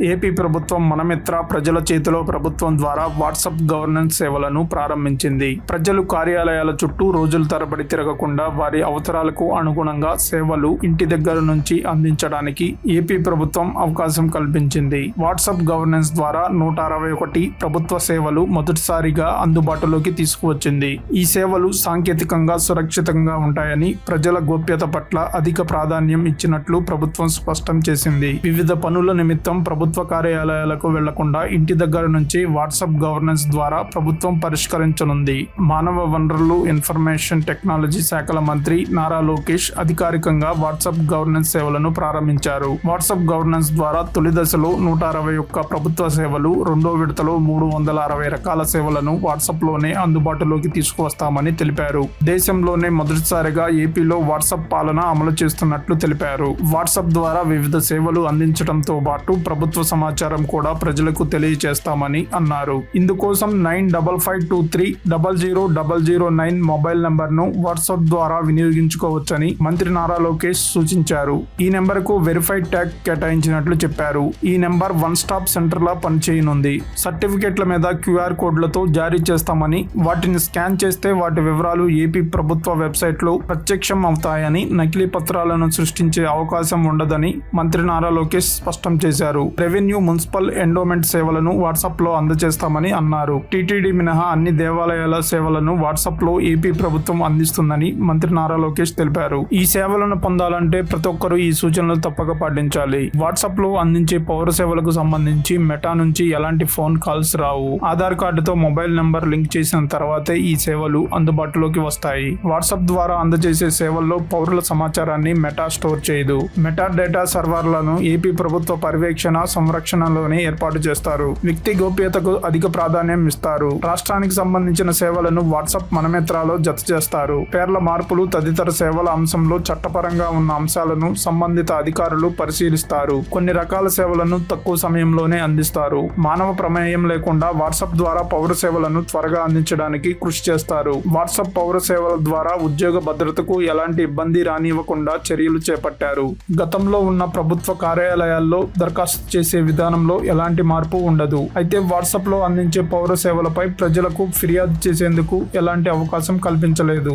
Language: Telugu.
ఏపీ ప్రభుత్వం మనమిత్ర ప్రజల చేతిలో ప్రభుత్వం ద్వారా వాట్సాప్ గవర్నెన్స్ సేవలను ప్రారంభించింది. ప్రజలు కార్యాలయాల చుట్టూ రోజుల తరబడి తిరగకుండా వారి అవసరాలకు అనుగుణంగా సేవలు ఇంటి దగ్గర నుంచి అందించడానికి ఏపీ ప్రభుత్వం అవకాశం కల్పించింది. వాట్సాప్ గవర్నెన్స్ ద్వారా నూట అరవై ఒకటి ప్రభుత్వ సేవలు మొదటిసారిగా అందుబాటులోకి తీసుకువచ్చింది. ఈ సేవలు సాంకేతికంగా సురక్షితంగా ఉంటాయని ప్రజల గోప్యత పట్ల అధిక ప్రాధాన్యం ఇచ్చినట్లు ప్రభుత్వం స్పష్టం చేసింది. వివిధ పనుల నిమిత్తం ప్రభుత్వం ప్రభుత్వ కార్యాలయాలకు వెళ్ళకుండా ఇంటి దగ్గర నుంచి వాట్సాప్ గవర్నెన్స్ ద్వారా ప్రభుత్వం పరిష్కరించనుంది. మానవ వనరులు ఇన్ఫర్మేషన్ టెక్నాలజీ శాఖల మంత్రి నారా లోకేష్ అధికారికంగా వాట్సాప్ గవర్నెన్స్ సేవలను ప్రారంభించారు. వాట్సాప్ గవర్నెన్స్ ద్వారా తొలి దశలో నూట అరవై ఒక్క ప్రభుత్వ సేవలు రెండో విడతలో మూడు వందల అరవై రకాల సేవలను వాట్సాప్లోనే అందుబాటులోకి తీసుకువస్తామని తెలిపారు. దేశంలోనే మొదటిసారిగా ఏపీలో వాట్సాప్ పాలన అమలు చేస్తున్నట్లు తెలిపారు. వాట్సాప్ ద్వారా వివిధ సేవలు అందించడంతో పాటు ప్రభుత్వ సమాచారం కూడా ప్రజలకు తెలియజేస్తామని అన్నారు. ఇందుకోసం nine double five two three double zero double zero nine mobile నంబర్ను వాట్సాప్ ద్వారా వినియోగించుకోవచ్చని మంత్రి నారా లోకేష్ సూచించారు. ఈ నెంబర్కు వెరిఫైడ్ ట్యాగ్ కేటాయించినట్లు చెప్పారు. ఈ నెంబర్ వన్ స్టాప్ సెంటర్ లా పనిచేయనుంది. సర్టిఫికెట్ల మీద క్యూఆర్ కోడ్లతో జారీ చేస్తామని వాటిని స్కాన్ చేస్తే వాటి వివరాలు ఏపీ ప్రభుత్వ వెబ్సైట్లో ప్రత్యక్షం అవుతాయని నకిలీ పత్రాలను సృష్టించే అవకాశం ఉండదని మంత్రి నారా లోకేష్ స్పష్టం చేశారు. రెవెన్యూ మున్సిపల్ ఎండోమెంట్ సేవలను వాట్సాప్లో అందజేస్తామని అన్నారు. టీటీడీ మినహా అన్ని దేవాలయాల సేవలను వాట్సాప్లో ఏపీ ప్రభుత్వం అందిస్తుందని మంత్రి నారా లోకేష్ తెలిపారు. ఈ సేవలను పొందాలంటే ప్రతి ఒక్కరూ ఈ సూచనలు తప్పక పాటించాలి. వాట్సాప్లో అందించే పౌర సేవలకు సంబంధించి మెటా నుంచి ఎలాంటి ఫోన్ కాల్స్ రావు. ఆధార్ కార్డుతో మొబైల్ నంబర్ లింక్ చేసిన తర్వాతే ఈ సేవలు అందుబాటులోకి వస్తాయి. వాట్సాప్ ద్వారా అందజేసే సేవల్లో పౌరుల సమాచారాన్ని మెటా స్టోర్ చేయదు. మెటా డేటా సర్వర్లను ఏపీ ప్రభుత్వ పర్యవేక్షణ సంరక్షణలోనే ఏర్పాటు చేస్తారు. వ్యక్తి గోప్యతకు అధిక ప్రాధాన్యం ఇస్తారు. రాష్ట్రానికి సంబంధించిన సేవలను వాట్సాప్ మనమిత్రాలో జత చేస్తారు. పేర్ల మార్పులు తదితర సేవల అంశంలో చట్టపరంగా ఉన్న అంశాలను సంబంధిత అధికారులు పరిశీలిస్తారు. కొన్ని రకాల సేవలను తక్కువ సమయంలోనే అందిస్తారు. మానవ ప్రమేయం లేకుండా వాట్సాప్ ద్వారా పౌర సేవలను త్వరగా అందించడానికి కృషి చేస్తారు. వాట్సాప్ పౌర సేవల ద్వారా ఉద్యోగ భద్రతకు ఎలాంటి ఇబ్బంది రానివ్వకుండా చర్యలు చేపట్టారు. గతంలో ఉన్న ప్రభుత్వ కార్యాలయాల్లో దరఖాస్తు చేసి విధానంలో ఎలాంటి మార్పు ఉండదు. అయితే వాట్సాప్లో అందించే పౌర సేవలపై ప్రజలకు ఫిర్యాదు చేసేందుకు ఎలాంటి అవకాశం కల్పించలేదు.